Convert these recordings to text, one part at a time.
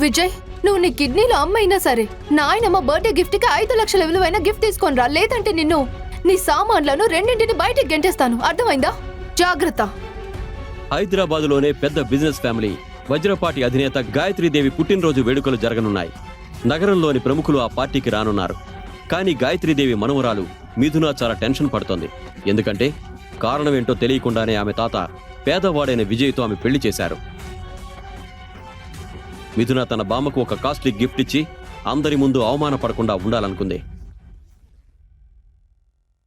విజయ్ నువ్వు నీ కిడ్నీలో అమ్మైనా సరే నాయనమ్మ బర్త్డే గిఫ్ట్కి ఐదు లక్షల విలువైన గిఫ్ట్ తీసుకొని రా లేదంటే నిన్ను నీ సామాన్లను రెండింటిని బయటికి గెంటేస్తాను. అర్థమైందా? జాగ్రత్త. హైదరాబాద్లోనే పెద్ద బిజినెస్ ఫ్యామిలీ వజ్రపాటి అధినేత గాయత్రీదేవి పుట్టినరోజు వేడుకలు జరగనున్నాయి. నగరంలోని ప్రముఖులు ఆ పార్టీకి రానున్నారు. కానీ గాయత్రీదేవి మనవరాలు మిథున చాలా టెన్షన్ పడుతోంది. ఎందుకంటే కారణమేంటో తెలియకుండానే ఆమె తాత పేదవాడైన విజయ్తో ఆమె పెళ్ళి చేశారు. మిథున తన బామ్మకు ఒక కాస్ట్లీ గిఫ్ట్ ఇచ్చి అందరి ముందు అవమానపడకుండా ఉండాలనుకుంది.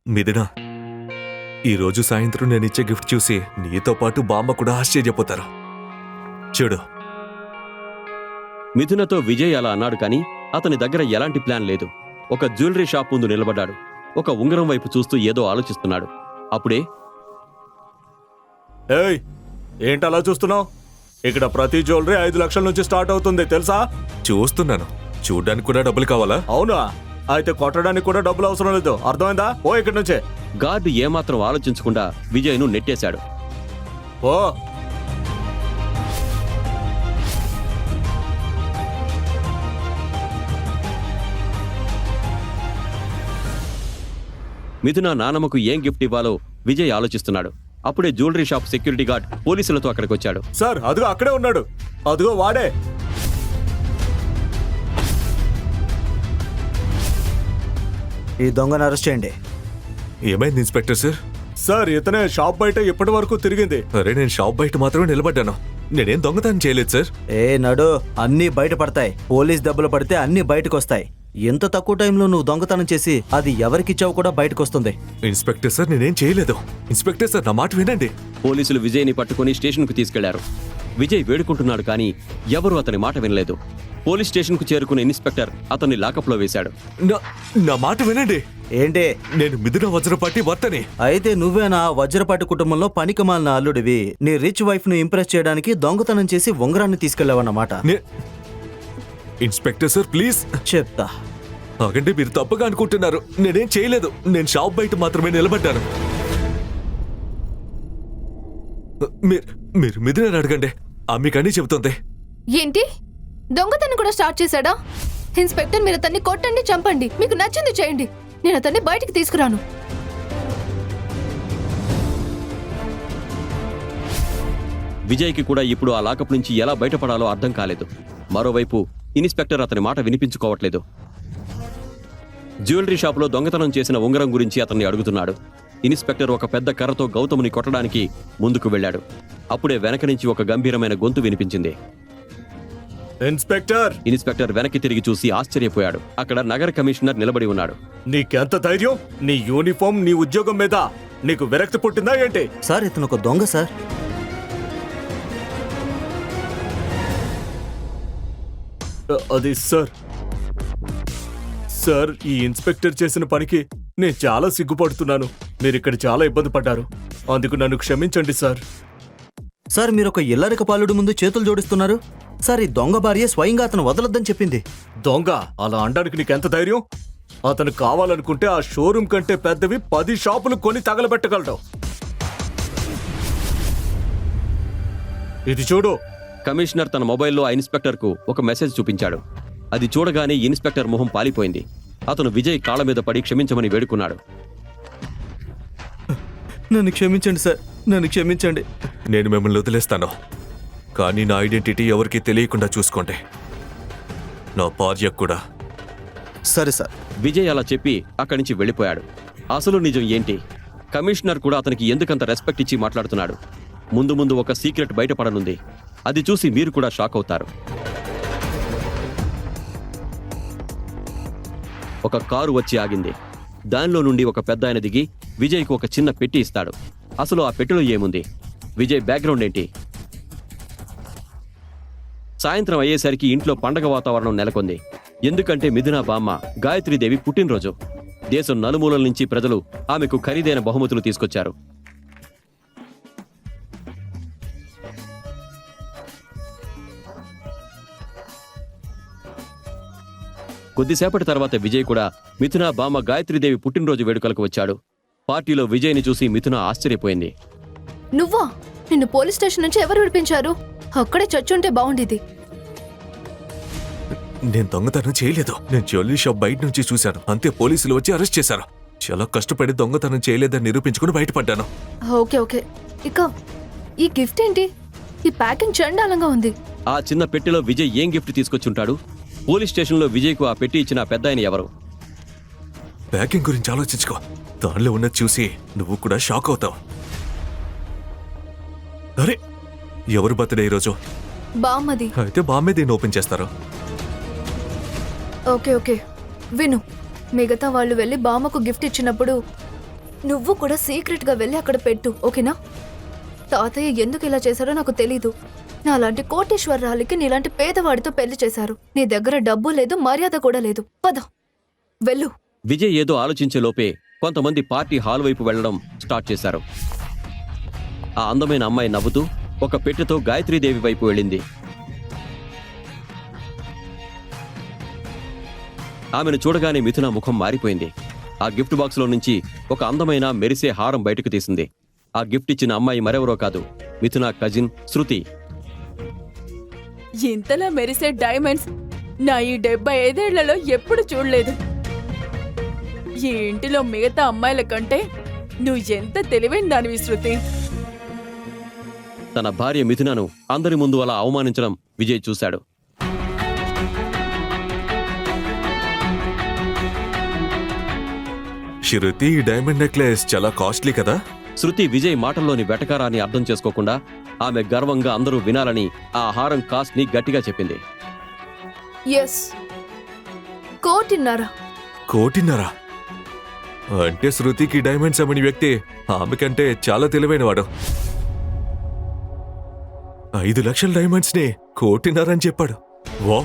మిథున ఈరోజు సాయంత్రం నేను ఇచ్చే గిఫ్ట్ చూసి నీతో పాటు బామ్మ కూడా ఆశ్చర్యపోతారు. చూడు. మిథునతో విజయ్ అలా అన్నాడు కానీ అతని దగ్గర ఎలాంటి ప్లాన్ లేదు. ఒక జ్యువెలరీ షాప్ ముందు నిలబడ్డాడు. ఒక ఉంగరం వైపు చూస్తూ ఏదో ఆలోచిస్తున్నాడు. అప్పుడే ఏయ్ ఏంటి అలా చూస్తున్నావు? ఇక్కడ ప్రతి జ్యువెలరీ ఐదు లక్షల నుంచి స్టార్ట్ అవుతుంది తెలుసా? చూస్తున్నాను. చూడ్డానికి కూడా డబ్బులు కావాలా? అవునా? అయితే కొట్టడానికి కూడా డబ్బులు అవసరం లేదు. అర్థమైందా? ఓ ఇక్కడి నుంచే. గార్డు ఏమాత్రం ఆలోచించకుండా విజయ్ను నెట్టేశాడు. ఓ మిథున నానమ్మకు ఏం గిఫ్ట్ ఇవ్వాలో విజయ్ ఆలోచిస్తున్నాడు. అప్పుడే జ్యువెలరీ షాప్ సెక్యూరిటీ గార్డ్ పోలీసులతో అక్కడికి వచ్చాడు. సార్ అదిగో అక్కడే ఉన్నాడు. అదిగో వాడే. ఈ దొంగను అరెస్ట్ చేయండి. ఏమైంది ఇన్స్పెక్టర్ సార్? సార్ ఇతనే షాప్ బయట ఇప్పటి వరకు తిరిగింది. అరే నేను షాప్ బయట మాత్రమే నిలబడ్డాను. నేనేం దొంగతనం చేయలేదు సార్? ఏ నడు అన్నీ బయట పడతాయి పోలీస్ దెబ్బలు పడితే అన్నీ బయటకు వస్తాయి ఎంత తక్కువ టైంలో నువ్వు దొంగతనం చేసి అది ఎవరికిచ్చావు కూడా బయటకు వస్తుంది ఇన్స్పెక్టర్ సార్ నేనేం చేయలేదు. ఇన్స్పెక్టర్ సార్ నా మాట వినండి. పోలీసులు విజయ్ని పట్టుకుని స్టేషన్కు తీసుకెళ్ళారు. విజయ్ వేడుకుంటున్నాడు కానీ ఎవరూ అతని మాట వినలేదు. పోలీస్ స్టేషన్కు చేరుకున్న ఇన్స్పెక్టర్ అతన్ని లాకప్లో వేశాడు. నా నా మాట వినండి. ఏంటి? నేను మిథున వజ్రపాటి వర్తని. అయితే నువ్వేనా వజ్రపాటి కుటుంబంలో పనికి మాలిన అల్లుడివి? నీ రిచ్ వైఫ్ను ఇంప్రెస్ చేయడానికి దొంగతనం చేసి ఉంగరాన్ని తీసుకెళ్ళావన్నమాట నే- ఇన్స్పెక్టర్ సార్ ప్లీజ్. చెప్తా. ఆగండి మీరు తప్పుగా అనుకుంటున్నారు. నేనేం చేయలేదు. నేను షాప్ బయట మాత్రమే నిలబడ్డాను. మీరు మీరు మిథున అడగండి. ఆమె కనీ చెబుతుంది. ఏంటి? దొంగతనం కూడా స్టార్ట్ చేశాడా? ఇన్స్పెక్టర్ మీరు అతన్ని కొట్టండి చంపండి. మీకు నచ్చింది చేయండి. నేను అతన్ని బయటికి తీసుకురాను. విజయ్కి కూడా ఇప్పుడు ఆ లాకప్ నుంచి ఎలా బయటపడాలో అర్థం కాలేదు. మరోవైపు ఇన్స్పెక్టర్ అతని మాట వినిపించుకోవట్లేదు. జ్యువెలరీ షాపులో దొంగతనం చేసిన ఉంగరం గురించి అతన్ని అడుగుతున్నాడు. ఇన్స్పెక్టర్ ఒక పెద్ద కర్రతో గౌతముని కొట్టడానికి ముందుకు వెళ్ళాడు. అప్పుడే వెనక నుంచి ఒక గంభీరమైన గొంతు వినిపించింది. ఇన్స్పెక్టర్! ఇన్స్పెక్టర్ వెనక్కి తిరిగి చూసి ఆశ్చర్యపోయాడు. అక్కడ నగర కమిషనర్ నిలబడి ఉన్నాడు. నీకెంత ధైర్యం? నీ యూనిఫామ్ నీ ఉద్యోగం మీద నీకు విరక్తి పుట్టిందా ఏంటి? సార్ ఇతను ఒక దొంగ సార్. అది సార్. సార్ ఈ ఇన్స్పెక్టర్ చేసిన పనికి నేను చాలా సిగ్గుపడుతున్నాను. మీరు ఇక్కడ చాలా ఇబ్బంది పడ్డారు. అందుకు నన్ను క్షమించండి సార్. సార్ మీరు ఒక ఇల్లరిక పాలుడు ముందు చేతులు జోడిస్తున్నారు. సార్ ఈ దొంగ భార్య స్వయంగా అతను వదలొద్దని చెప్పింది. దొంగ? అలా అనడానికి నీకెంత ధైర్యం? అతను కావాలనుకుంటే ఆ షోరూమ్ కంటే పెద్దవి పది షాపులు కొని తగలబెట్టగలడు. ఇది చూడు కమిషనర్ తన మొబైల్లో ఆ ఇన్స్పెక్టర్కు ఒక మెసేజ్ చూపించాడు. అది చూడగానే ఇన్స్పెక్టర్ మొహం పాలిపోయింది. అతను విజయ్ కాళ్ళ మీద పడి క్షమించమని వేడుకున్నాడు. నన్ను క్షమించండి సార్. నన్ను క్షమించండి. నేను మిమ్మల్ని వదిలేస్తాను. కానీ నా ఐడెంటిటీ ఎవరికీ తెలియకుండా చూసుకోండి. నా భార్యకు కూడా. సరే సార్. విజయ్ అలా చెప్పి అక్కడి నుంచి వెళ్ళిపోయాడు. అసలు నిజం ఏంటి? కమిషనర్ కూడా అతనికి ఎందుకంత రెస్పెక్ట్ ఇచ్చి మాట్లాడుతున్నాడు? ముందు ముందు ఒక సీక్రెట్ బయటపడనుంది. అది చూసి మీరు కూడా షాక్ అవుతారు. ఒక కారు వచ్చి ఆగింది. దానిలో నుండి ఒక పెద్ద ఆయన దిగి విజయ్కు ఒక చిన్న పెట్టి ఇస్తాడు. అసలు ఆ పెట్టెలో ఏముంది? విజయ్ బ్యాక్గ్రౌండ్ ఏంటి? సాయంత్రం అయ్యేసరికి ఇంట్లో పండగ వాతావరణం నెలకొంది. ఎందుకంటే మిథున బామ్మ గాయత్రీదేవి పుట్టినరోజు. దేశం నలుమూలల నుంచి ప్రజలు ఆమెకు ఖరీదైన బహుమతులు తీసుకొచ్చారు. కొద్దిసేపటి తర్వాత విజయ్ కూడా మిథున బామ్మ గాయత్రీదేవి పుట్టినరోజు వేడుకలకు వచ్చాడు. పార్టీలో విజయ్ని చూసి మిథున ఆశ్చర్యపోయింది. నువ్వా? నిన్ను పోలీస్ స్టేషన్ నుంచి ఎవరు విడిపించారు? అక్కడే చచ్చుంటే బాగుండేది. నేను దొంగతనం చేయలేదు. నేను జ్యువెలరీ షాప్ బయట నుంచి చూశాను. అంతే పోలీసులు వచ్చి అరెస్ట్ చేశారు. చాలా కష్టపడి దొంగతనం చేయలేదని నిరూపించుకుని బయటపడ్డాను. Okay okay. ఇక ఈ గిఫ్ట్ ఏంటి? ఈ ప్యాకింగ్ చండాలంగా ఉంది. ఆ చిన్న పెట్టెలో విజయ్ ఏం గిఫ్ట్ తీసుకొచ్చుంటాడు? పోలీస్ స్టేషన్లో విజయ్కు ఆ పెట్టి ఇచ్చిన పెద్ద ఆయన ఎవరు? ప్యాకింగ్ గురించి ఆలోచించుకో. దానిలో ఉన్నది చూసి నువ్వు కూడా షాక్ అవుతావు. అరే ఎవరు బర్త్డే ఈరోజు? బామ్మది అయితే బామ్మే దీన్ని ఓపెన్ చేస్తారు. Okay okay. విను. మిగతా వాళ్ళు వెళ్ళి బామ్మకు గిఫ్ట్ ఇచ్చినప్పుడు నువ్వు కూడా సీక్రెట్గా వెళ్ళి అక్కడ పెట్టు ఓకేనా? తాతయ్య ఎందుకు ఇలా చేశారో నాకు తెలీదు. నాలాంటి కోటేశ్వరరాలికి నీలాంటి పేదవాడితో పెళ్ళి చేశారు. నీ దగ్గర డబ్బు లేదు మర్యాద కూడా లేదు. పద. వెళ్ళు. విజయ్ ఏదో ఆలోచించే లోపే కొంతమంది పార్టీ హాల్ వైపు వెళ్ళడం స్టార్ట్ చేశారు. ఆ అందమైన అమ్మాయి నవ్వుతూ ఒక పెట్టెతో గాయత్రీదేవి వైపు వెళ్ళింది. ఆమెను చూడగానే మిథున ముఖం మారిపోయింది. ఆ గిఫ్ట్ బాక్స్లో నుంచి ఒక అందమైన మెరిసే హారం బయటకు తీసింది. ఆ గిఫ్ట్ ఇచ్చిన అమ్మాయి మరెవరో కాదు మిథున కజిన్ శృతి. ఇంతలా మెరిసే డైమండ్స్ నా ఈ డెబ్బై ఐదేళ్ళలో ఎప్పుడు చూడలేదు. ఈ ఇంటిలో మిగతా అమ్మాయిల కంటే నువ్వు ఎంత తెలివైన దానివి శృతి? తన భార్య మిథునను అందరి ముందు అలా అవమానించడం విజయ్ చూశాడు. శృతి ఈ డైమండ్ నెక్లెస్ చాలా కాస్ట్లీ కదా? శృతి విజయ్ మాటల్లోని వెటకారాన్ని అర్థం చేసుకోకుండా ఆమె గర్వంగా అందరూ వినాలని ఆ హారం కాస్ట్ని గట్టిగా చెప్పింది. ఎస్ కోటిన్నర. కోటిన్నర? అంటే శృతికి డైమండ్స్ అమ్మని వ్యక్తి ఆమె కంటే చాలా తెలివైనవాడు. ఐదు లక్షల డైమండ్స్ని కోటిన్నర అని చెప్పాడు. వా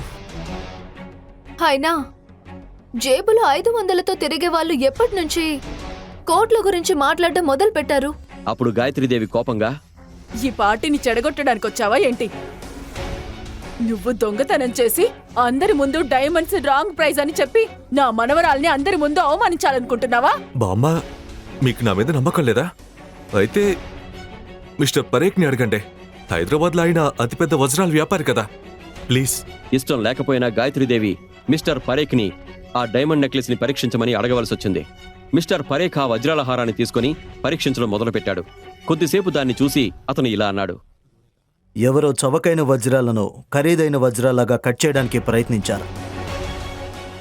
అయినా జేబులో ఐదు వందలతో తిరిగే వాళ్ళు ఎప్పటి నుంచి కోట్ల గురించి మాట్లాడడం మొదలు పెట్టారు అప్పుడు గాయత్రీదేవి కోపంగా ఈ పార్టీని చెడగొట్టడానికి వచ్చావా ఏంటి? నువ్వు దొంగతనం చేసి అందరి ముందు డైమండ్స్ రాంగ్ ప్రైజ్ అని చెప్పి నా మనవరాల్ని అందరి ముందు అవమానించాలనుకుంటున్నావా? బామ్మ మీకు నా మీద నమ్మకం లేదా? అయితే మిస్టర్ పరేక్ని అడగండి. హైదరాబాద్లో ఆయన అతిపెద్ద వజ్రాల వ్యాపారి కదా. ప్లీజ్. ఇష్టం లేకపోయినా గాయత్రీదేవి మిస్టర్ పరేక్ని ఆ డైమండ్ నెక్లెస్ని పరీక్షించమని అడగవలసి వచ్చింది మిస్టర్ పరేక్ ఆ వజ్రాల హారాన్ని తీసుకుని పరీక్షించడం మొదలుపెట్టాడు. కొద్దిసేపు దాన్ని చూసి అతను ఇలా అన్నాడు. ఎవరో చవకైన వజ్రాలను ఖరీదైన వజ్రాలాగా కట్ చేయడానికి ప్రయత్నించారు.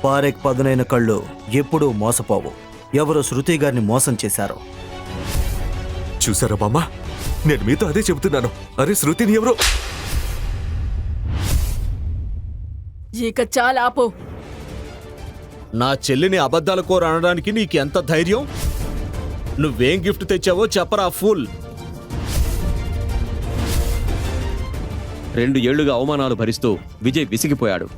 పారెక్ పదునైన కళ్ళు ఎప్పుడూ మోసపోవు. ఎవరో శృతి గారిని మోసం చేశారు. చూసారా బామ్మ నేను మీతో అదే చెబుతున్నాను. అరే శృతిని ఎవరో? ఇక చాలా ఆపు నా చెల్లిని అబద్ధాల కోర అనడానికి నీకు ఎంత ధైర్యం? నువ్వేం గిఫ్ట్ తెచ్చావో చెప్పరా ఫుల్. రెండు ఏళ్ళుగా అవమానాలు భరిస్తూ విజయ్ విసిగిపోయాడు.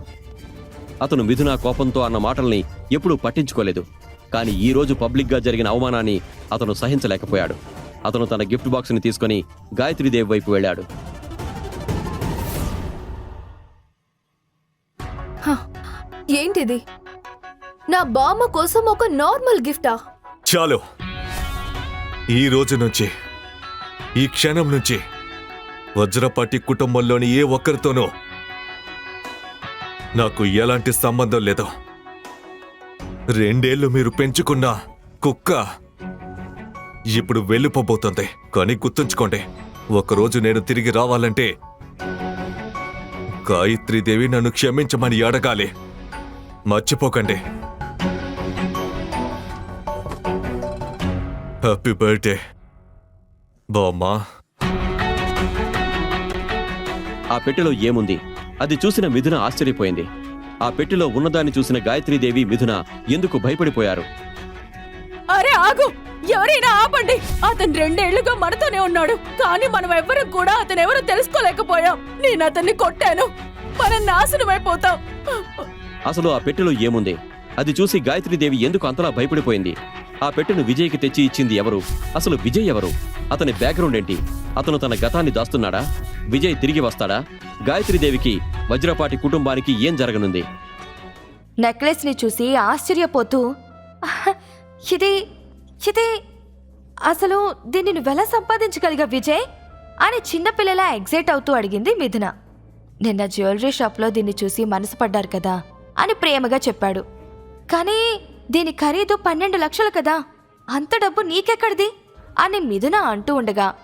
అతను మిథున కోపంతో అన్న మాటల్ని ఎప్పుడూ పట్టించుకోలేదు. కానీ ఈ రోజు పబ్లిక్గా జరిగిన అవమానాన్ని అతను సహించలేకపోయాడు. అతను తన గిఫ్ట్ బాక్స్ని తీసుకొని గాయత్రీదేవి వైపు వెళ్ళాడు. హ, ఏంటిది? నా బామ్మ కోసం ఒక నార్మల్ గిఫ్టా? చాలు. ఈ రోజు నుంచి ఈ క్షణం నుంచి వజ్రపాటి కుటుంబంలోని ఏ ఒక్కరితోనూ నాకు ఎలాంటి సంబంధం లేదు. రెండేళ్ళు మీరు పెంచుకున్న కుక్క ఇప్పుడు వెళ్ళిపోబోతుంది. కానీ గుర్తుంచుకోండి ఒకరోజు నేను తిరిగి రావాలంటే గాయత్రీదేవి నన్ను క్షమించమని అడగాలి. మర్చిపోకండి. హ్యాపీ బర్త్డే బామ్మా. ఆ పెట్టెలో ఏముంది? అది చూసిన మిథున ఆశ్చర్యపోయింది. ఆ పెట్టెలో ఉన్నదాన్ని చూసిన గాయత్రీదేవి మిథున ఎందుకు భయపడిపోయారు? అరే ఆగు! ఎవరైనా ఆపండి. అతను రెండేళ్ళుగా మనతోనే ఉన్నాడు. కానీ మనం ఎవ్వరం కూడా అతను ఎవరో తెలుసుకోలేకపోయాం. నేను అతన్ని కొట్టాను. మనం నాశనమైపోతాం అసలు ఆ పెట్టెలో ఏముంది? అది చూసి గాయత్రీదేవి ఎందుకు అంతలా భయపడిపోయింది? ఆ పెట్టెను విజయ్కి తెచ్చి ఇచ్చింది ఎవరు? అసలు విజయ్ ఎవరు? అతని బ్యాక్గ్రౌండ్ ఏంటి? అతను తన గతాన్ని దాస్తున్నాడా? విజయ్ తిరిగి వస్తాడా? గాయత్రీదేవికి వజ్రపాటి కుటుంబానికి ఏం జరగనుంది? నెక్లెస్ని చూసి ఆశ్చర్యపోతూ ఇది ఇది అసలు దీన్ని నువ్వెలా సంపాదించగలిగా విజయ్? అని చిన్నపిల్లలా ఎగ్జైట్ అవుతూ అడిగింది మిథున. నిన్న జ్యువెలరీ షాప్లో దీన్ని చూసి మనసు పడ్డారు కదా? అని ప్రేమగా చెప్పాడు. కానీ దీని ఖరీదు పన్నెండు లక్షలు కదా. అంత డబ్బు నీకెక్కడిది? అని మిథున అంటూ ఉండగా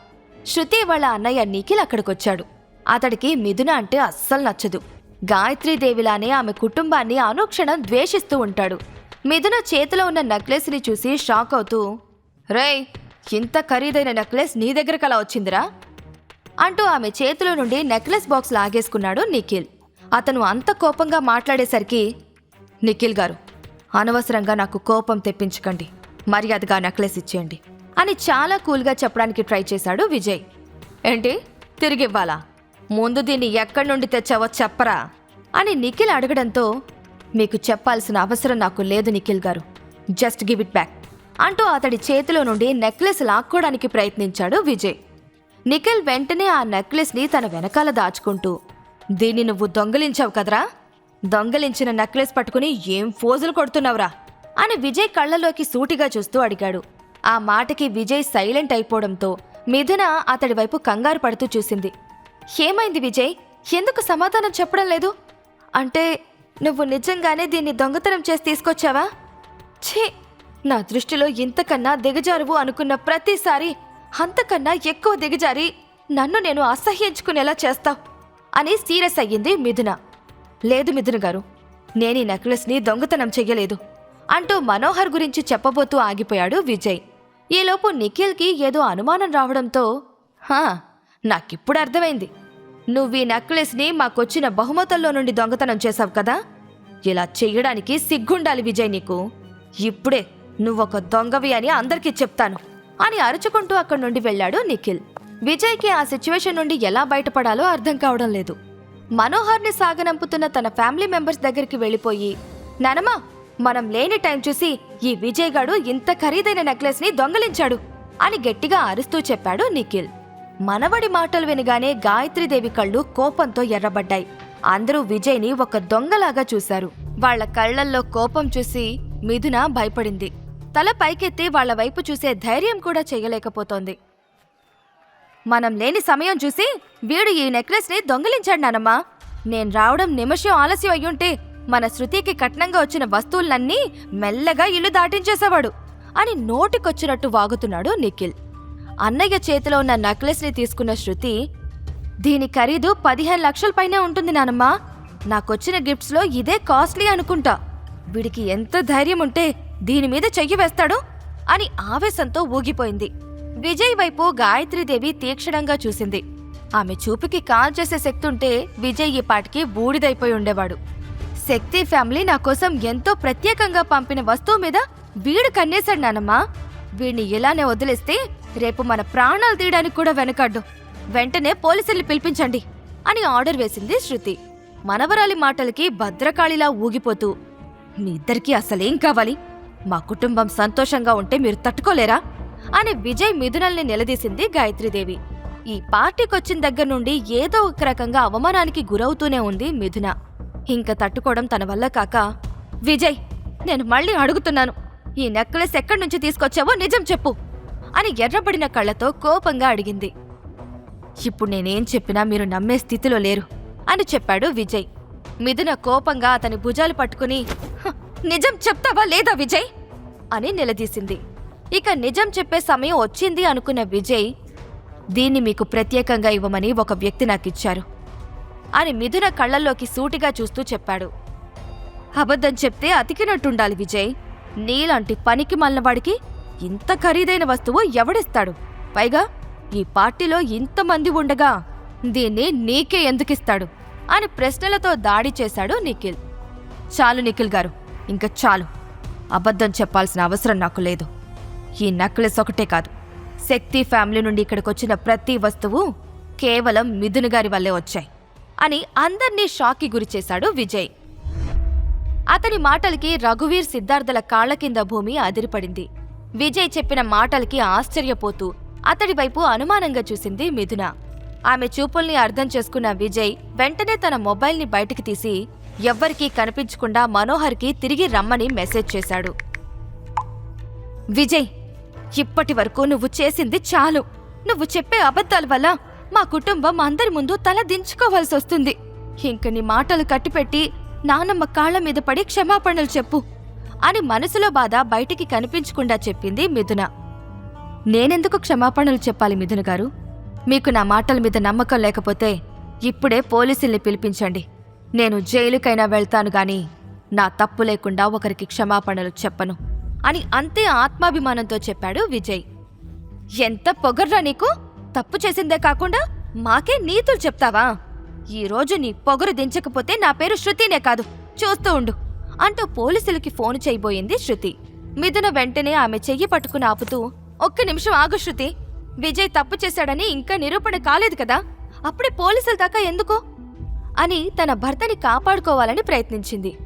శృతి వాళ్ళ అన్నయ్య నిఖిల్ అక్కడికొచ్చాడు. అతడికి మిథున అంటే అస్సలు నచ్చదు. గాయత్రీదేవిలానే ఆమె కుటుంబాన్ని అనుక్షణం ద్వేషిస్తూ ఉంటాడు. మిథున చేతిలో ఉన్న నెక్లెస్ని చూసి షాక్ అవుతూ రేయ్ ఇంత ఖరీదైన నెక్లెస్ నీ దగ్గరకు అలా వచ్చిందిరా? అంటూ ఆమె చేతిలో నుండి నెక్లెస్ బాక్స్ లాగేసుకున్నాడు నిఖిల్. అతను అంత కోపంగా మాట్లాడేసరికి నిఖిల్ గారు అనవసరంగా నాకు కోపం తెప్పించకండి. మర్యాదగా నెక్లెస్ ఇచ్చేయండి. అని చాలా కూల్గా చెప్పడానికి ట్రై చేశాడు విజయ్. ఏంటి? తిరిగివ్వాలా? ముందు దీన్ని ఎక్కడి నుండి తెచ్చావో చెప్పరా? అని నిఖిల్ అడగడంతో మీకు చెప్పాల్సిన అవసరం నాకు లేదు నిఖిల్ గారు. Just give it back. అంటూ అతడి చేతిలో నుండి నెక్లెస్ లాక్కోవడానికి ప్రయత్నించాడు విజయ్. నిఖిల్ వెంటనే ఆ నెక్లెస్ని తన వెనకాల దాచుకుంటూ దీన్ని నువ్వు దొంగిలించావు కదరా? దొంగలించిన నెక్లెస్ పట్టుకుని ఏం ఫోజులు కొడుతున్నావురా? అని విజయ్ కళ్ళలోకి సూటిగా చూస్తూ అడిగాడు. ఆ మాటకి విజయ్ సైలెంట్ అయిపోవడంతో మిథున అతడి వైపు కంగారు పడుతూ చూసింది. ఏమైంది విజయ్? ఎందుకు సమాధానం చెప్పడం లేదు? అంటే నువ్వు నిజంగానే దీన్ని దొంగతనం చేసి తీసుకొచ్చావా? ఛీ! నా దృష్టిలో ఇంతకన్నా దిగజారువు అనుకున్న ప్రతిసారి అంతకన్నా ఎక్కువ దిగజారి నన్ను నేను అసహ్యించుకునేలా చేస్తావు అని సీరియస్ అయ్యింది మిథున. లేదు మిథున గారు నేను ఈ నెక్లెస్ని దొంగతనం చెయ్యలేదు. అంటూ మనోహర్ గురించి చెప్పబోతూ ఆగిపోయాడు విజయ్. ఈలోపు నిఖిల్కి ఏదో అనుమానం రావడంతో హా నాకిప్పుడు అర్థమైంది. నువ్వు ఈ నెక్లెస్ని మాకొచ్చిన బహుమతుల్లో నుండి దొంగతనం చేశావు కదా? ఇలా చెయ్యడానికి సిగ్గుండాలి విజయ్ నీకు. ఇప్పుడే నువ్వొక దొంగవి అని అందరికీ చెప్తాను అని అరుచుకుంటూ అక్కడి నుండి వెళ్ళాడు నిఖిల్. విజయ్కి ఆ సిచ్యువేషన్ నుండి ఎలా బయటపడాలో అర్థం కావడం లేదు. మనోహర్ని సాగనంపుతున్న తన ఫ్యామిలీ మెంబర్స్ దగ్గరికి వెళ్ళిపోయి నానమ్మా మనం లేని టైం చూసి ఈ విజయ్ గాడు ఇంత ఖరీదైన నెక్లెస్ని దొంగలించాడు అని గట్టిగా అరుస్తూ చెప్పాడు నిఖిల్. మనవడి మాటలు వినగానే గాయత్రీదేవి కళ్ళు కోపంతో ఎర్రబడ్డాయి. అందరూ విజయ్ని ఒక దొంగలాగా చూశారు. వాళ్ళ కళ్ళల్లో కోపం చూసి మిథున భయపడింది. తల పైకెత్తి వాళ్ళ వైపు చూసే ధైర్యం కూడా చేయలేకపోతోంది. మనం లేని సమయం చూసి వీడు ఈ నెక్లెస్ని దొంగిలించాడు నానమ్మా. నేను రావడం నిమిషం ఆలస్యం అయ్యుంటే మన శృతికి కట్నంగా వచ్చిన వస్తువులన్నీ మెల్లగా ఇల్లు దాటించేసేవాడు అని నోటికొచ్చినట్టు వాగుతున్నాడు నిఖిల్. అన్నయ్య చేతిలో ఉన్న నెక్లెస్ని తీసుకున్న శృతి దీని ఖరీదు పదిహేను లక్షల పైనే ఉంటుంది నానమ్మా. నాకొచ్చిన గిఫ్ట్స్లో ఇదే కాస్ట్లీ అనుకుంటా. వీడికి ఎంత ధైర్యం ఉంటే దీని మీద చెయ్యి వేస్తాడు? అని ఆవేశంతో ఊగిపోయింది. విజయ్ వైపు గాయత్రీదేవి తీక్షణంగా చూసింది. ఆమె చూపుకి కాల్ చేసే శక్తి ఉంటే విజయ్ ఈ పాటికి బూడిదైపోయి ఉండేవాడు. శక్తి ఫ్యామిలీ నా కోసం ఎంతో ప్రత్యేకంగా పంపిన వస్తువు మీద వీడు కన్నేశాడు నానమ్మా. వీడిని ఇలానే వదిలేస్తే రేపు మన ప్రాణాలు తీయడానికి కూడా వెనకాడు వెంటనే పోలీసుల్ని పిలిపించండి అని ఆర్డర్ వేసింది శృతి. మనవరాలి మాటలకి భద్రకాళిలా ఊగిపోతూ మీ ఇద్దరికీ అసలేం కావాలి? మా కుటుంబం సంతోషంగా ఉంటే మీరు తట్టుకోలేరా? అని విజయ్ మిథునల్ని నిలదీసింది గాయత్రీదేవి. ఈ పార్టీకొచ్చిన దగ్గర నుండి ఏదో ఒక రకంగా అవమానానికి గురవుతూనే ఉంది మిథున. ఇంక తట్టుకోవడం తన వల్ల కాక విజయ్ నేను మళ్ళీ అడుగుతున్నాను. ఈ నెక్లెస్ ఎక్కడి నుంచి తీసుకొచ్చావో నిజం చెప్పు అని ఎర్రబడిన కళ్ళతో కోపంగా అడిగింది. ఇప్పుడు నేనేం చెప్పినా మీరు నమ్మే స్థితిలో లేరు అని చెప్పాడు విజయ్. మిథున కోపంగా అతని భుజాలు పట్టుకుని నిజం చెప్తావా లేదా విజయ్? అని నిలదీసింది. ఇక నిజం చెప్పే సమయం వచ్చింది అనుకున్న విజయ్ దీన్ని మీకు ప్రత్యేకంగా ఇవ్వమని ఒక వ్యక్తి నాకిచ్చారు అని మిథున కళ్ళల్లోకి సూటిగా చూస్తూ చెప్పాడు. అబద్ధం చెప్తే అతికినట్టుండాలి విజయ్. నీలాంటి పనికి మల్లవాడికి ఇంత ఖరీదైన వస్తువు ఎవడిస్తాడు? పైగా ఈ పార్టీలో ఇంతమంది ఉండగా దీన్ని నీకే ఎందుకిస్తాడు? అని ప్రశ్నలతో దాడి చేశాడు నిఖిల్. చాలు నిఖిల్ గారు ఇంకా చాలు. అబద్ధం చెప్పాల్సిన అవసరం నాకు లేదు. ఈ నక్లెస్ ఒకటే కాదు. శక్తి ఫ్యామిలీ నుండి ఇక్కడికి వచ్చిన ప్రతి వస్తువు కేవలం మిథున్ గారి వల్లే వచ్చాయి అని అందర్నీ షాక్కి గురిచేశాడు విజయ్. అతని మాటలకి రఘువీర్ సిద్ధార్థల కాళ్ళ కింద భూమి అదిరిపడింది. విజయ్ చెప్పిన మాటలకి ఆశ్చర్యపోతూ అతడి వైపు అనుమానంగా చూసింది మిథున. ఆమె చూపుల్ని అర్థం చేసుకున్న విజయ్ వెంటనే తన మొబైల్ని బయటికి తీసి ఎవ్వరికీ కనిపించకుండా మనోహర్కి తిరిగి రమ్మని మెసేజ్ చేశాడు. విజయ్ ఇప్పటి వరకు నువ్వు చేసింది చాలు. నువ్వు చెప్పే అబద్ధాల వల్ల మా కుటుంబం అందరి ముందు తల దించుకోవాల్సి వస్తుంది. ఇంక నీ మాటలు కట్టిపెట్టి నానమ్మ కాళ్ళ మీద పడి క్షమాపణలు చెప్పు అని మనసులో బాధ బయటికి కనిపించకుండా చెప్పింది మిథున. నేనెందుకు క్షమాపణలు చెప్పాలి మిథున గారు? మీకు నా మాటల మీద నమ్మకం లేకపోతే ఇప్పుడే పోలీసుల్ని పిలిపించండి. నేను జైలుకైనా వెళ్తాను గాని నా తప్పు లేకుండా ఒకరికి క్షమాపణలు చెప్పను. అని అంతే ఆత్మాభిమానంతో చెప్పాడు విజయ్. ఎంత పొగర్రా నీకు? తప్పు చేసిందే కాకుండా మాకే నీతులు చెప్తావా? ఈ నీ పొగరు దించకపోతే నా పేరు శృతినే కాదు. చూస్తూ ఉండు. అంటూ పోలీసులకి ఫోన్ చేయబోయింది శృతి. మిథున వెంటనే ఆమె చెయ్యి పట్టుకుని ఆపుతూ ఒక్క నిమిషం ఆగు శృతి. విజయ్ తప్పు చేశాడని ఇంకా నిరూపణ కాలేదు కదా. అప్పుడే పోలీసుల దాకా ఎందుకు? అని తన భర్తని కాపాడుకోవాలని ప్రయత్నించింది.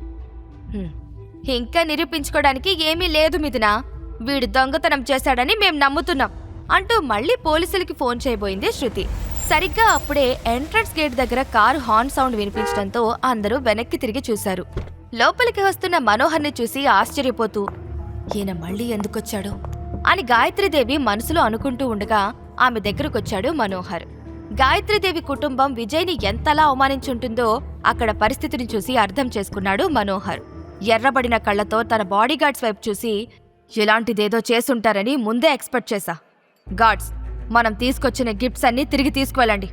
ఇంకా నిరూపించుకోవడానికి ఏమీ లేదు మిథున. వీడు దొంగతనం చేశాడని మేం నమ్ముతున్నాం అంటూ మళ్ళీ పోలీసులకి ఫోన్ చేయబోయింది శృతి. సరిగ్గా అప్పుడే ఎంట్రన్స్ గేట్ దగ్గర కారు హార్న్ సౌండ్ వినిపించడంతో అందరూ వెనక్కి తిరిగి చూశారు. లోపలికి వస్తున్న మనోహర్ని చూసి ఆశ్చర్యపోతూ ఈయన మళ్ళీ ఎందుకొచ్చాడు? అని గాయత్రీదేవి మనసులో అనుకుంటూ ఉండగా ఆమె దగ్గరకొచ్చాడు మనోహర్. గాయత్రీదేవి కుటుంబం విజయ్ని ఎంతలా అవమానించుంటుందో అక్కడ పరిస్థితిని చూసి అర్థం చేసుకున్నాడు మనోహర్. ఎర్రబడిన కళ్ళతో తన బాడీగార్డ్స్ వైపు చూసి ఇలాంటిదేదో చేసుంటారని ముందే ఎక్స్పెక్ట్ చేశా. గార్డ్స్ మనం తీసుకొచ్చిన గిఫ్ట్స్ అన్నీ తిరిగి తీసుకువెళ్ళండి.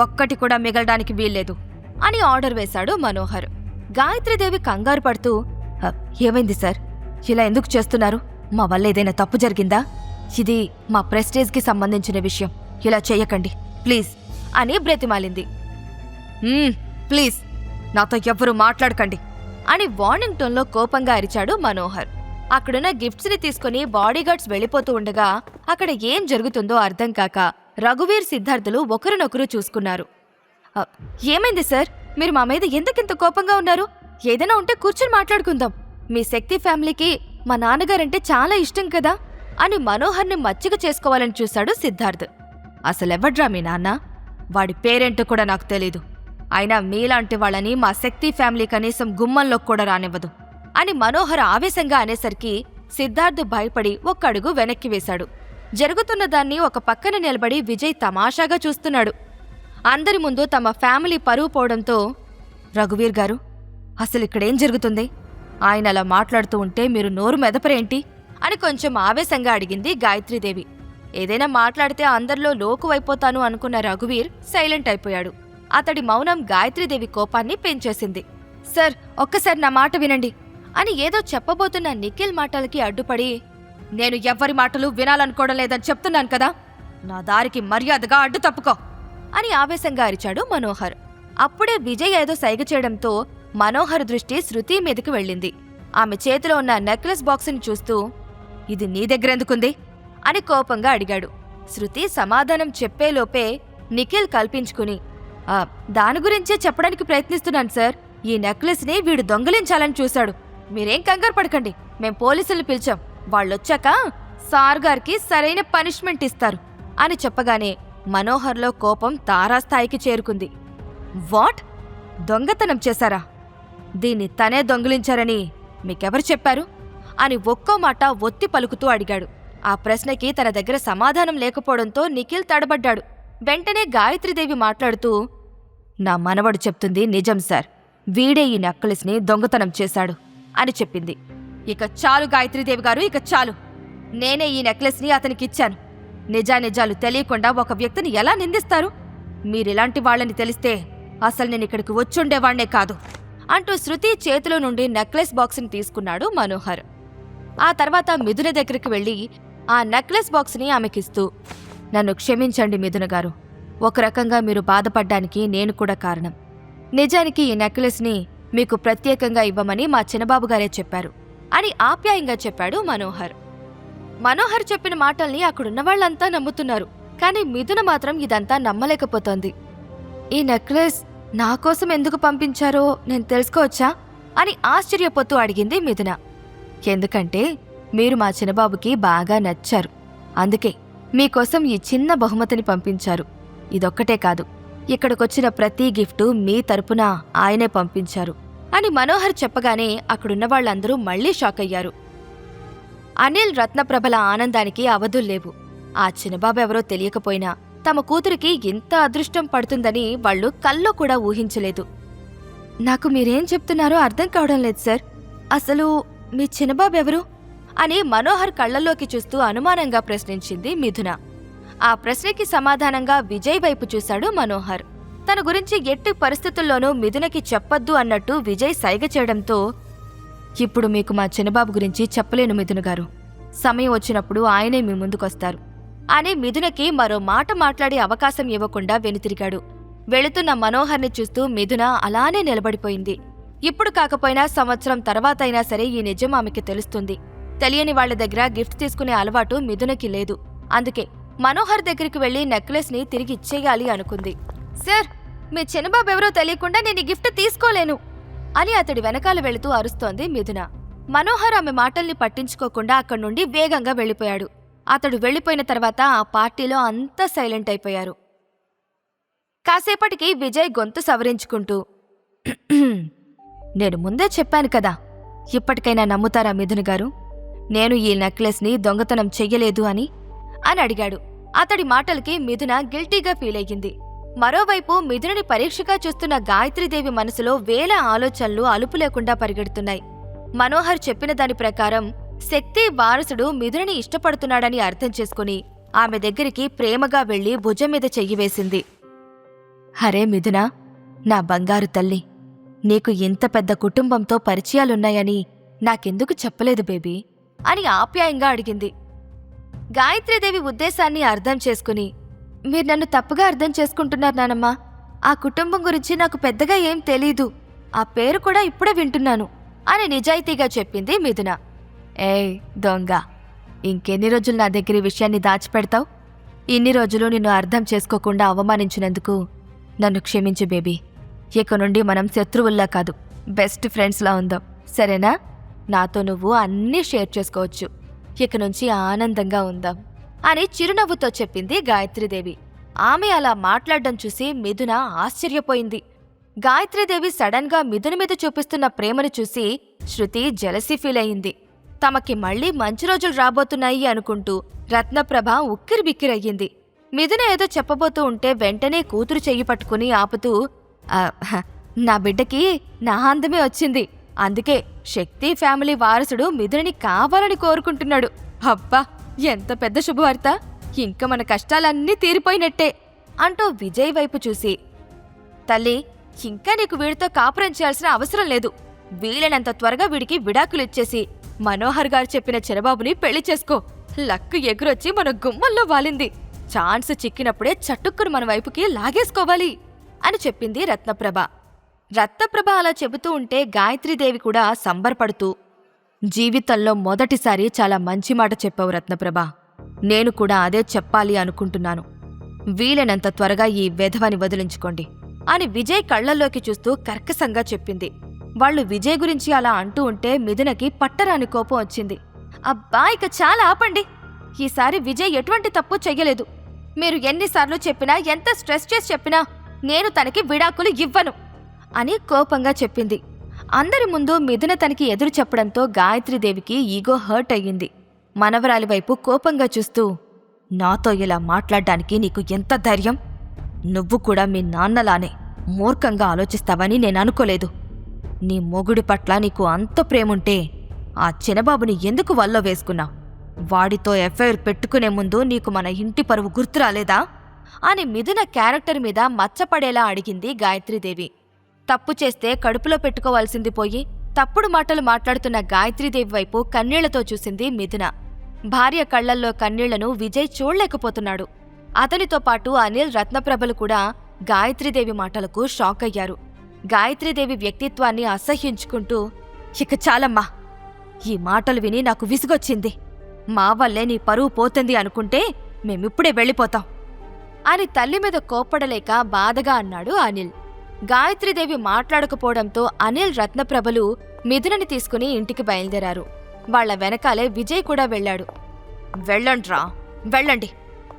ఒక్కటి కూడా మిగలడానికి వీల్లేదు. అని ఆర్డర్ వేశాడు మనోహర్. గాయత్రీదేవి కంగారు పడుతూ ఏమైంది సార్? ఇలా ఎందుకు చేస్తున్నారు? మా వల్ల ఏదైనా తప్పు జరిగిందా? ఇది మా ప్రెస్టేజ్కి సంబంధించిన విషయం. ఇలా చేయకండి. ప్లీజ్. అని బ్రతిమాలింది. ప్లీజ్. నాతో ఎవ్వరూ మాట్లాడకండి. అని వార్నింగ్ టోన్లో కోపంగా అరిచాడు మనోహర్. అక్కడున్న గిఫ్ట్స్ని తీసుకుని బాడీగార్డ్స్ వెళ్ళిపోతూ ఉండగా అక్కడ ఏం జరుగుతుందో అర్థం కాక రఘువీర్ సిద్ధార్థులు ఒకరినొకరు చూసుకున్నారు. ఏమైంది సార్? మీరు మా మీద ఎందుకింత కోపంగా ఉన్నారు? ఏదైనా ఉంటే కూర్చొని మాట్లాడుకుందాం. మీ శక్తి ఫ్యామిలీకి మా నాన్నగారంటే చాలా ఇష్టం కదా? అని మనోహర్ని మచ్చిక చేసుకోవాలని చూశాడు సిద్ధార్థ్. అసలెవడ్రా మీ నాన్న? వాడి పేరేంటో కూడా నాకు తెలీదు. అయినా మీలాంటి వాళ్ళని మా శక్తి ఫ్యామిలీ కనీసం గుమ్మంలో కూడా రానివ్వదు అని మనోహర్ ఆవేశంగా అనేసరికి సిద్ధార్థ్ భయపడి ఒక్కడుగు వెనక్కి వేశాడు. జరుగుతున్న దాన్ని ఒక పక్కన నిలబడి విజయ్ తమాషాగా చూస్తున్నాడు. అందరి ముందు తమ ఫ్యామిలీ పరువు పోవడంతో రఘువీర్ గారు అసలు ఇక్కడేం జరుగుతుంది? ఆయన అలా మాట్లాడుతూ ఉంటే మీరు నోరు మెదపరేంటి? అని కొంచెం ఆవేశంగా అడిగింది గాయత్రీదేవి. ఏదైనా మాట్లాడితే అందరిలో లోకువైపోతాను అనుకున్న రఘువీర్ సైలెంట్ అయిపోయాడు. అతడి మౌనం గాయత్రీదేవి కోపాన్ని పెంచేసింది. సార్ ఒక్కసారి నా మాట వినండి అని ఏదో చెప్పబోతున్న నిఖిల్ మాటలకి అడ్డుపడి నేను ఎవ్వరి మాటలు వినాలనుకోవడం లేదని చెప్తున్నాను కదా నా దారికి మర్యాదగా అడ్డు తప్పుకో అని ఆవేశంగా అరిచాడు మనోహర్. అప్పుడే విజయ్ ఏదో సైగ చేయడంతో మనోహర్ దృష్టి శృతి మీదకి వెళ్ళింది. ఆమె చేతిలో ఉన్న నెక్లెస్ బాక్స్ని చూస్తూ ఇది నీ దగ్గరెందుకుంది అని కోపంగా అడిగాడు. శృతి సమాధానం చెప్పేలోపే నిఖిల్ కల్పించుకుని దాని గురించే చెప్పడానికి ప్రయత్నిస్తున్నాను సార్. ఈ నెక్లెస్ని వీడు దొంగిలించాలని చూశాడు. మీరేం కంగారు పడకండి. మేం పోలీసులు పిలిచాం. వాళ్ళొచ్చాక సార్ గారికి సరైన పనిష్మెంట్ ఇస్తారు అని చెప్పగానే మనోహర్లో కోపం తారాస్థాయికి చేరుకుంది. వాట్? దొంగతనం చేశారా? దీన్ని తనే దొంగిలించారని మీకెవరు చెప్పారు? అని ఒక్కో మాట ఒత్తి పలుకుతూ అడిగాడు. ఆ ప్రశ్నకి తన దగ్గర సమాధానం లేకపోవడంతో నిఖిల్ తడబడ్డాడు. వెంటనే గాయత్రీదేవి మాట్లాడుతూ నా మనవడు చెప్తుంది నిజం సార్. వీడే ఈ నెక్లెస్ని దొంగతనం చేశాడు అని చెప్పింది. ఇక చాలు గాయత్రీదేవి గారు ఇక చాలు. నేనే ఈ నెక్లెస్ని అతనికిచ్చాను. నిజానిజాలు తెలియకుండా ఒక వ్యక్తిని ఎలా నిందిస్తారు? మీరిలాంటి వాళ్ళని తెలిస్తే అసలు నేను ఇక్కడికి వచ్చుండేవాణ్ణే కాదు అంటూ శృతి చేతిలో నుండి నెక్లెస్ బాక్స్ని తీసుకున్నాడు మనోహర్. ఆ తర్వాత మిథున దగ్గరికి వెళ్ళి ఆ నెక్లెస్ బాక్స్ని ఆమెకిస్తూ నన్ను క్షమించండి మిథున గారు. ఒక రకంగా మీరు బాధపడ్డానికి నేను కూడా కారణం. నిజానికి ఈ నెక్లెస్ని మీకు ప్రత్యేకంగా ఇవ్వమని మా చిన్నబాబు గారే చెప్పారు. అని ఆప్యాయంగా చెప్పాడు మనోహర్. మనోహర్ చెప్పిన మాటల్ని అక్కడున్న వాళ్ళంతా నమ్ముతున్నారు. కానీ మిథున మాత్రం ఇదంతా నమ్మలేకపోతోంది. ఈ నెక్లెస్ నా కోసం ఎందుకు పంపించారో నేను తెలుసుకోవచ్చా? అని ఆశ్చర్యపోతూ అడిగింది మిథున. ఎందుకంటే మీరు మా చిన్నబాబుకి బాగా నచ్చారు. అందుకే మీకోసం ఈ చిన్న బహుమతిని పంపించారు. ఇదొక్కటే కాదు ఇక్కడికొచ్చిన ప్రతి గిఫ్టు మీ తరపున ఆయనే పంపించారు అని మనోహర్ చెప్పగానే అక్కడున్న వాళ్ళందరూ మళ్ళీ షాక్ అయ్యారు అనిల్ రత్నప్రభల ఆనందానికి అవధుల్లేవు ఆ చిన్నబాబు ఎవరో తెలియకపోయినా తమ కూతురికి ఇంత అదృష్టం పడుతుందని వాళ్ళు కల్లో కూడా ఊహించలేదు. నాకు మీరేం చెప్తున్నారో అర్థం కావడం లేదు సార్. అసలు మీ చిన్నబాబు ఎవరు? అని మనోహర్ కళ్ళల్లోకి చూస్తూ అనుమానంగా ప్రశ్నించింది మిథున. ఆ ప్రశ్నకి సమాధానంగా విజయ్ వైపు చూశాడు మనోహర్. తన గురించి ఎట్టి పరిస్థితుల్లోనూ మిథునకి చెప్పొద్దు అన్నట్టు విజయ్ సైగ చేయడంతో ఇప్పుడు మీకు మా చిన్నబాబు గురించి చెప్పలేను మిథున గారు. సమయం వచ్చినప్పుడు ఆయనే మీ ముందుకొస్తారు. అని మిథునకి మరో మాట మాట్లాడే అవకాశం ఇవ్వకుండా వెనుతిరిగాడు. వెళుతున్న మనోహర్ని చూస్తూ మిథున అలానే నిలబడిపోయింది. ఇప్పుడు కాకపోయినా సంవత్సరం తర్వాత అయినా సరే ఈ నిజం ఆమెకి తెలుస్తుంది. తెలియని వాళ్ళ దగ్గర గిఫ్ట్ తీసుకునే అలవాటు మిథునకి లేదు. అందుకే మనోహర్ దగ్గరికి వెళ్ళి నెక్లెస్ని తిరిగి ఇచ్చేయాలి అనుకుంది. సార్ మీ చిన్నబాబు ఎవరో తెలియకుండా నేను ఈ గిఫ్ట్ తీసుకోలేను అని అతడి వెనకాల వెళుతూ అరుస్తోంది మిథున. మనోహర్ ఆమె మాటల్ని పట్టించుకోకుండా అక్కడి నుండి వేగంగా వెళ్ళిపోయాడు. అతడు వెళ్ళిపోయిన తర్వాత ఆ పార్టీలో అంతా సైలెంట్ అయిపోయారు. కాసేపటికి విజయ్ గొంతు సవరించుకుంటూ నేను ముందే చెప్పాను కదా ఇప్పటికైనా నమ్ముతారా మిథున్ గారు నేను ఈ నెక్లెస్ని దొంగతనం చెయ్యలేదు అని అని అడిగాడు. అతడి మాటలకి మిథున గిల్టీగా ఫీల్ అయ్యింది మరోవైపు మిథునుని పరీక్షగా చూస్తున్న గాయత్రీదేవి మనసులో వేల ఆలోచనలు అలుపు లేకుండా పరిగెడుతున్నాయి. మనోహర్ చెప్పిన దాని ప్రకారం శక్తి వారసుడు మిథునుని ఇష్టపడుతున్నాడని అర్థం చేసుకుని ఆమె దగ్గరికి ప్రేమగా వెళ్ళి భుజం మీద చెయ్యి వేసింది. హరే మిథున నా బంగారు తల్లి నీకు ఇంత పెద్ద కుటుంబంతో పరిచయాలున్నాయని నాకెందుకు చెప్పలేదు బేబీ? అని ఆప్యాయంగా అడిగింది. గాయత్రీదేవి ఉద్దేశాన్ని అర్థం చేసుకుని మీరు నన్ను తప్పుగా అర్థం చేసుకుంటున్నారు నానమ్మా. ఆ కుటుంబం గురించి నాకు పెద్దగా ఏం తెలీదు. ఆ పేరు కూడా ఇప్పుడే వింటున్నాను అని నిజాయితీగా చెప్పింది మిథున. ఏయ్ దొంగ. ఇంకెన్ని రోజులు నా దగ్గర ఈ విషయాన్ని దాచిపెడతావు? ఇన్ని రోజులు నిన్ను అర్థం చేసుకోకుండా అవమానించినందుకు నన్ను క్షమించు బేబీ. ఇక నుండి మనం శత్రువుల్లా కాదు బెస్ట్ ఫ్రెండ్స్లా ఉందాం. సరేనా? నాతో నువ్వు అన్నీ షేర్ చేసుకోవచ్చు. ఇక నుంచి ఆనందంగా ఉందాం అని చిరునవ్వుతో చెప్పింది గాయత్రీదేవి. ఆమె అలా మాట్లాడడం చూసి మిథున ఆశ్చర్యపోయింది. గాయత్రీదేవి సడన్గా మిథున మీద చూపిస్తున్న ప్రేమను చూసి శృతి జలసి ఫీల్ అయింది. తమకి మళ్ళీ మంచి రోజులు రాబోతున్నాయి అనుకుంటూ రత్నప్రభ ఉక్కిరిబిక్కిరయ్యింది. మిథున ఏదో చెప్పబోతూ ఉంటే వెంటనే కూతురు చెయ్యి పట్టుకుని ఆపుతూ నా బిడ్డకి నా అందమే వచ్చింది. అందుకే శక్తి ఫ్యామిలీ వారసుడు మిథునని కావాలని కోరుకుంటున్నాడు. అబ్బా ఎంత పెద్ద శుభవార్త. ఇంక మన కష్టాలన్నీ తీరిపోయినట్టే అంటూ విజయ్ వైపు చూసి. తల్లి ఇంకా నీకు వీడితో కాపురం చేయాల్సిన అవసరం లేదు. వీలైనంత త్వరగా వీడికి విడాకులిచ్చేసి మనోహర్ గారు చెప్పిన చిరబాబుని పెళ్ళి చేసుకో. లక్కు ఎగురొచ్చి మన గుమ్మల్లో వాలింది. ఛాన్స్ చిక్కినప్పుడే చటుక్కును మన వైపుకి లాగేసుకోవాలి అని చెప్పింది రత్నప్రభ. రత్నప్రభ అలా చెబుతూ ఉంటే గాయత్రీదేవి కూడా సంబరపడుతూ జీవితంలో మొదటిసారి చాలా మంచి మాట చెప్పావు రత్నప్రభ. నేను కూడా అదే చెప్పాలి అనుకుంటున్నాను. వీలైనంత త్వరగా ఈ వెధవని వదిలించుకోండి అని విజయ్ కళ్ళల్లోకి చూస్తూ కర్కసంగా చెప్పింది. వాళ్ళు విజయ్ గురించి అలా అంటూ ఉంటే మిథునకి పట్టరాని కోపం వచ్చింది. అబ్బా ఇక చాలా ఆపండి. ఈసారి విజయ్ ఎటువంటి తప్పు చెయ్యలేదు. మీరు ఎన్నిసార్లు చెప్పినా ఎంత స్ట్రెస్ చేసి చెప్పినా నేను తనకి విడాకులు ఇవ్వను. అని కోపంగా చెప్పింది. అందరి ముందు మిథున తనకి ఎదురు చెప్పడంతో గాయత్రీదేవికి ఈగో హర్ట్ అయ్యింది. మనవరాలి వైపు కోపంగా చూస్తూ నాతో ఇలా మాట్లాడడానికి నీకు ఎంత ధైర్యం? నువ్వు కూడా మీ నాన్నలానే మూర్ఖంగా ఆలోచిస్తావని నేను అనుకోలేదు. నీ మొగుడి పట్ల నీకు అంత ప్రేముంటే ఆ చిన్నబాబుని ఎందుకు వల్లో వేసుకున్నావు? వాడితో ఎఫ్ఐఆర్ పెట్టుకునే ముందు నీకు మన ఇంటి పరువు గుర్తు రాలేదా అని మిథున క్యారెక్టర్ మీద మచ్చపడేలా అడిగింది గాయత్రీదేవి. తప్పు చేస్తే కడుపులో పెట్టుకోవాల్సింది పోయి తప్పుడు మాటలు మాట్లాడుతున్న గాయత్రీదేవి వైపు కన్నీళ్ళతో చూసింది మిథున. భార్య కళ్ళల్లో కన్నీళ్ళను విజయ్ చూడలేకపోతున్నాడు. అతనితో పాటు అనిల్ రత్నప్రభలు కూడా గాయత్రీదేవి మాటలకు షాక్ అయ్యారు. గాయత్రీదేవి వ్యక్తిత్వాన్ని అసహ్యించుకుంటూ ఇక చాలమ్మా ఈ మాటలు విని నాకు విసుగొచ్చింది. మా వల్లే నీ పరువు పోతుంది అనుకుంటే మేమిప్పుడే వెళ్ళిపోతాం. అని తల్లి మీద కోప్పడలేక బాధగా అన్నాడు అనిల్. గాయత్రీదేవి మాట్లాడకపోవడంతో అనిల్ రత్నప్రభలు మిథునని తీసుకుని ఇంటికి బయలుదేరారు. వాళ్ళ వెనకాలే విజయ్ కూడా వెళ్ళాడు. వెళ్ళండ్రా వెళ్ళండి.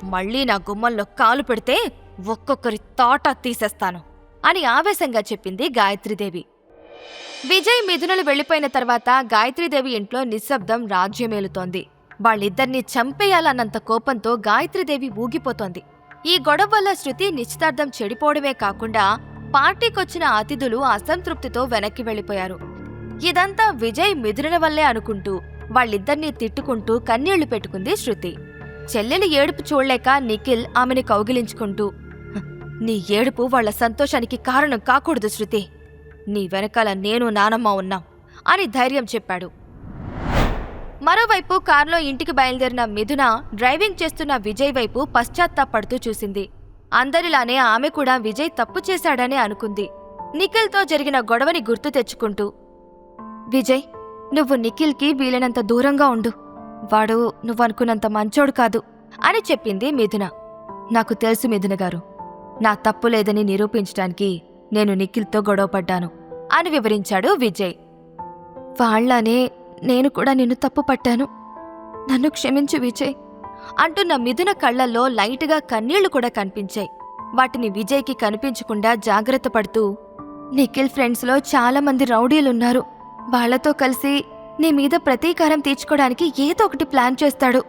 మళ్ళీ నా గుమ్మంలో కాలు పెడితే ఒక్కొక్కరి తోట తీసేస్తాను అని ఆవేశంగా చెప్పింది గాయత్రీదేవి. విజయ్ మిథునలు వెళ్ళిపోయిన తర్వాత గాయత్రీదేవి ఇంట్లో నిశ్శబ్దం రాజ్యమేలుతోంది వాళ్ళిద్దరినీ చంపేయాలన్నంత కోపంతో గాయత్రీదేవి ఊగిపోతోంది. ఈ గొడవ వల్ల శృతి నిశ్చితార్థం చెడిపోవడమే కాకుండా పార్టీకొచ్చిన అతిథులు అసంతృప్తితో వెనక్కి వెళ్ళిపోయారు. ఇదంతా విజయ్ మిదిరిన వల్లే అనుకుంటూ వాళ్ళిద్దరినీ తిట్టుకుంటూ కన్నీళ్ళు పెట్టుకుంది శృతి. చెల్లెలి ఏడుపు చూడలేక నిఖిల్ ఆమెని కౌగిలించుకుంటూ నీ ఏడుపు వాళ్ళ సంతోషానికి కారణం కాకూడదు శృతి. నీ వెనకాల నేను నానమ్మ ఉన్నాం అని ధైర్యం చెప్పాడు. మరోవైపు కారులో ఇంటికి బయలుదేరిన మిథున డ్రైవింగ్ చేస్తున్న విజయ్ వైపు పశ్చాత్తాపడుతూ చూసింది. అందరిలానే ఆమె కూడా విజయ్ తప్పు చేశాడని అనుకుంది. నిఖిల్తో జరిగిన గొడవని గుర్తు తెచ్చుకుంటూ విజయ్ నువ్వు నిఖిల్కి వీలైనంత దూరంగా ఉండు. వాడు నువ్వనుకున్నంత మంచోడు కాదు అని చెప్పింది మిథున. నాకు తెలుసు మిథున గారు నా తప్పు లేదని నిరూపించడానికి నేను నిఖిల్తో గొడవపడ్డాను అని వివరించాడు విజయ్. వాళ్ళానే నేను కూడా నిన్ను తప్పు పట్టాను. నన్ను క్షమించు విజయ్. అంటున్న మిథున కళ్ళల్లో లైట్గా కన్నీళ్ళు కూడా కనిపించాయి. వాటిని విజయ్కి కనిపించకుండా జాగ్రత్త పడుతూ నిఖిల్ ఫ్రెండ్స్లో చాలామంది రౌడీలున్నారు. వాళ్ళతో కలిసి నీ మీద ప్రతీకారం తీర్చుకోవడానికి ఏదో ఒకటి ప్లాన్ చేస్తాడు.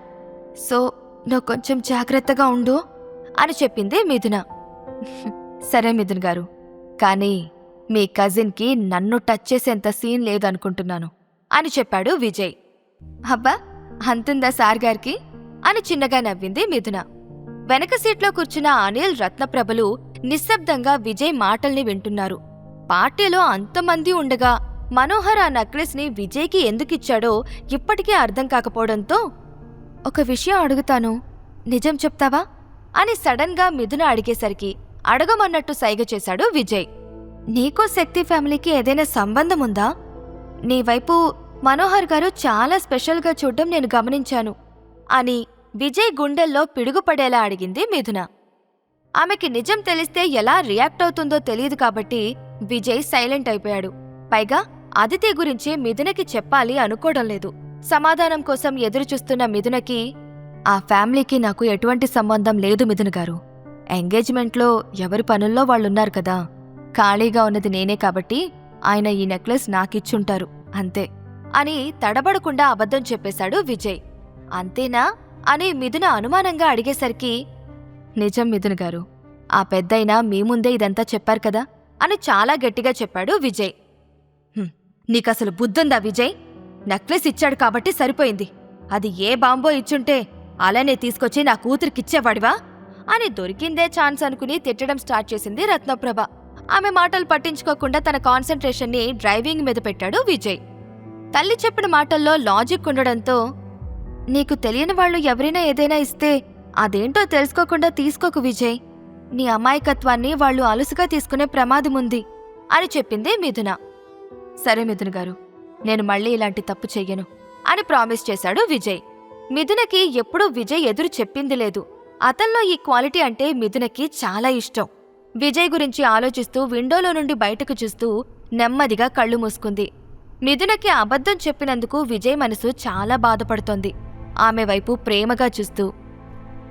సో నువ్వు కొంచెం జాగ్రత్తగా ఉండు అని చెప్పింది మిథున. సరే మిథున్ గారు కానీ మీ కజిన్కి నన్ను టచ్ చేసేంత సీన్ లేదనుకుంటున్నాను అని చెప్పాడు విజయ్. అబ్బా అంతుందా సార్ గారికి? అని చిన్నగా నవ్వింది మిథున. వెనక సీట్లో కూర్చున్న అనిల్ రత్నప్రభలు నిశ్శబ్దంగా విజయ్ మాటల్ని వింటున్నారు. పార్టీలో అంతమంది ఉండగా మనోహర్ ఆ నక్లెస్ని విజయ్కి ఎందుకిచ్చాడో ఇప్పటికీ అర్థం కాకపోవడంతో ఒక విషయం అడుగుతాను. నిజం చెప్తావా? అని సడన్గా మిథున అడిగేసరికి అడగమన్నట్టు సైగ చేశాడు విజయ్. నీకో శక్తి ఫ్యామిలీకి ఏదైనా సంబంధం ఉందా నీ వైపు మనోహర్ గారు చాలా స్పెషల్గా చూడడం నేను గమనించాను. అని విజయ్ గుండెల్లో పిడుగుపడేలా అడిగింది మిథున. ఆమెకి నిజం తెలిస్తే ఎలా రియాక్ట్ అవుతుందో తెలియదు కాబట్టి విజయ్ సైలెంట్ అయిపోయాడు. పైగా అదితి గురించి మిథునకి చెప్పాలి అనుకోవడం లేదు. సమాధానం కోసం ఎదురుచూస్తున్న మిథునకి ఆ ఫ్యామిలీకి నాకు ఎటువంటి సంబంధం లేదు మిథున గారు. ఎంగేజ్మెంట్లో ఎవరి పనుల్లో వాళ్ళున్నారు కదా. ఖాళీగా ఉన్నది నేనే కాబట్టి ఆయన ఈ నెక్లెస్ నాకిచ్చుంటారు. అంతే అని తడబడకుండా అబద్ధం చెప్పేశాడు విజయ్. అంతేనా? అని మిథున అనుమానంగా అడిగేసరికి నిజం మిథున్ గారు ఆ పెద్దయినా మీ ముందే ఇదంతా చెప్పారు కదా? అని చాలా గట్టిగా చెప్పాడు విజయ్. నీకసలు బుద్ధుందా విజయ్? నెక్లెస్ ఇచ్చాడు కాబట్టి సరిపోయింది. అది ఏ బాంబో ఇచ్చుంటే అలానే తీసుకొచ్చి నా కూతురికిచ్చేవాడివా? అని దొరికిందే ఛాన్స్ అనుకుని తిట్టడం స్టార్ట్ చేసింది రత్నప్రభ. ఆమె మాటలు పట్టించుకోకుండా తన కాన్సన్ట్రేషన్ని డ్రైవింగ్ మీద పెట్టాడు విజయ్. తల్లి చెప్పిన మాటల్లో లాజిక్ ఉండడంతో నీకు తెలియని వాళ్ళు ఎవరైనా ఏదైనా ఇస్తే అదేంటో తెలుసుకోకుండా తీసుకోకు విజయ్. నీ అమాయకత్వాన్ని వాళ్ళు అలుసుగా తీసుకునే ప్రమాదం ఉంది అని చెప్పింది మిథున. సరే మిథున్ గారు నేను మళ్ళీ ఇలాంటి తప్పు చెయ్యను అని ప్రామిస్ చేశాడు విజయ్. మిథునకి ఎప్పుడూ విజయ్ ఎదురు చెప్పింది లేదు. అతన్లో ఈ క్వాలిటీ అంటే మిథునకి చాలా ఇష్టం. విజయ్ గురించి ఆలోచిస్తూ విండోలో నుండి బయటకు చూస్తూ నెమ్మదిగా కళ్ళు మూసుకుంది. మిథునకి అబద్ధం చెప్పినందుకు విజయ్ మనసు చాలా బాధపడుతోంది. ఆమె వైపు ప్రేమగా చూస్తూ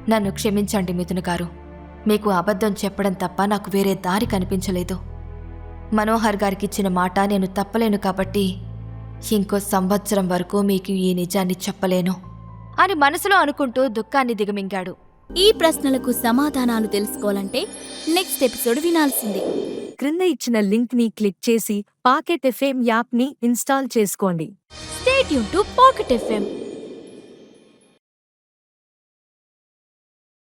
నన్ను క్షమించండి మిథున గారు. మీకు అబద్ధం చెప్పడం తప్ప నాకు వేరే దారి కనిపించలేదు. మనోహర్ గారికిచ్చిన మాట నేను తప్పలేను కాబట్టి ఇంకో సంవత్సరం వరకు మీకు ఈ నిజాన్ని చెప్పలేను అని మనసులో అనుకుంటూ దుఃఖాన్ని దిగమింగాడు. ఈ ప్రశ్నలకు సమాధానాలు తెలుసుకోవాలంటే నెక్స్ట్ ఎపిసోడ్ వినాల్సిందే. క్రింద ఇచ్చిన లింక్ని క్లిక్ చేసి పాకెట్ ఎఫ్ఎం యాప్ని ఇన్స్టాల్ చేసుకోండి. స్టేట్ యూన్ టు పాకెట్ ఎఫ్ఎం.